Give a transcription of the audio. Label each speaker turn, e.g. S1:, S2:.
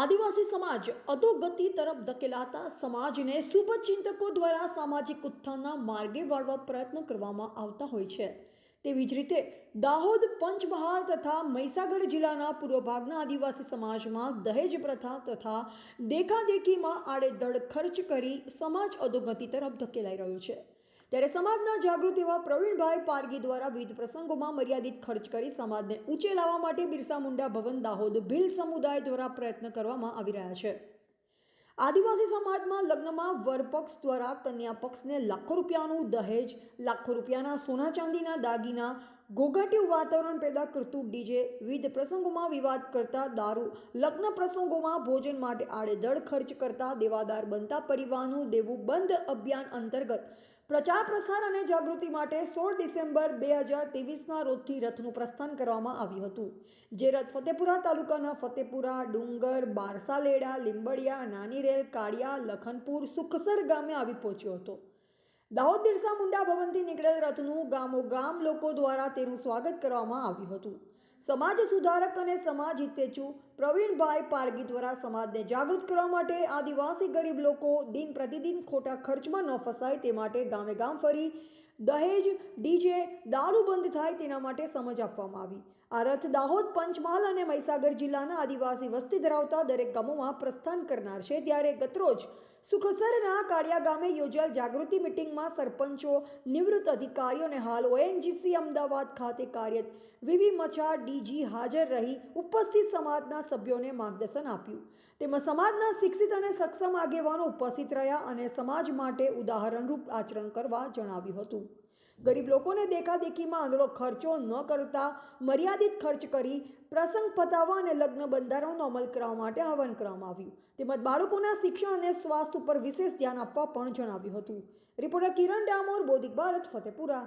S1: આદિવાસી સમાજ અધોગતિ તરફ ધકેલાતા સમાજને શુભચિંતકો દ્વારા સામાજિક ઉત્થાનના માર્ગે વાળવા પ્રયત્ન કરવામાં આવતા હોય છે. તેવી જ રીતે દાહોદ, પંચમહાલ તથા મહીસાગર જિલ્લાના પૂર્વ ભાગના આદિવાસી સમાજમાં દહેજ પ્રથા તથા દેખાદેખીમાં આડેધડ ખર્ચ કરી સમાજ અધોગતિ તરફ ધકેલાઈ રહ્યો છે. ત્યારે સમાજના જાગૃત એવા પ્રવીણભાઈ પારગી દ્વારા વિવિધ પ્રસંગોમાં મર્યાદિત ખર્ચ કરી સમાજને ઊંચે લાવવા માટે બિરસા મુંડા ભવન દાહોદ ભીલ સમુદાય દ્વારા પ્રયત્ન કરવામાં આવી રહ્યા છે. આદિવાસી સમાજમાં લગ્નમાં વરપક્ષ દ્વારા કન્યા પક્ષને લાખો રૂપિયાનું દહેજ, લાખો રૂપિયાના સોના ચાંદીના દાગીના ઘોઘાટિયું વાતાવરણ પેદા કરતું ડીજે, વિવિધ પ્રસંગોમાં વિવાદ કરતા દારૂ, લગ્ન પ્રસંગોમાં ભોજન માટે આડેધડ ખર્ચ કરતા દેવાદાર બનતા પરિવારનું દેવું બંધ અભિયાન અંતર્ગત પ્રચાર પ્રસાર અને જાગૃતિ માટે સોળ ડિસેમ્બર બે હજાર ત્રેવીસના રોજથી રથનું પ્રસ્થાન કરવામાં આવ્યું હતું. જે રથ ફતેપુરા તાલુકાના ફતેપુરા, ડુંગર, બારસાલેડા, લીંબડિયા, નાની રેલ, કાળિયા, લખનપુર, સુખસર ગામે આવી પહોંચ્યો હતો. દાહોદ બિરસા મુંડા ભવનથી નીકળેલ રથનું ગામો ગામ લોકો દ્વારા તેનું સ્વાગત કરવામાં આવ્યું હતું. સમાજ સુધારક અને સમાજ હિતેચુ પ્રવીણભાઈ પારગી દ્વારા સમાજને જાગૃત કરવા માટે આદિવાસી ગરીબ લોકો દિન પ્રતિદિન ખોટા ખર્ચમાં ન ફસાય તે માટે ગામે ગામ ફરી દહેજ, ડીજે, દારૂ બંધ થાય તેના માટે સમજ આપવામાં આવી. આ રથ દાહોદ, પંચમહાલ અને મહીસાગર જિલ્લાના આદિવાસી વસ્તી ધરાવતા દરેક ગામોમાં પ્રસ્થાન કરનાર છે. ત્યારે ગતરોજ સુખસરના કાળિયા ગામે યોજાયેલ જાગૃતિ મિટિંગમાં સરપંચો, નિવૃત્ત અધિકારીઓ અને હાલ ઓએનજીસી અમદાવાદ ખાતે કાર્યરત વિવી મચા ડીજી હાજર રહી ઉપસ્થિત સમાજના સભ્યોને માર્ગદર્શન આપ્યું. તેમાં સમાજના શિક્ષિત અને સક્ષમ આગેવાનો ઉપસ્થિત રહ્યા અને સમાજ માટે ઉદાહરણરૂપ આચરણ કરવા જણાવ્યું હતું. ગરીબ લોકોને દેખાદેખીમાં આંધળો ખર્ચો ન કરતા મર્યાદિત ખર્ચ કરી પ્રસંગ પતાવવા અને લગ્ન બંધારણનો અમલ કરવા માટે આહવાન કરવામાં આવ્યું. તેમજ બાળકોના શિક્ષણ અને સ્વાસ્થ્ય ઉપર વિશેષ ધ્યાન આપવા પણ જણાવ્યું હતું. રિપોર્ટર કિરણ ડામોર, બોધિક ભારત, ફતેપુરા.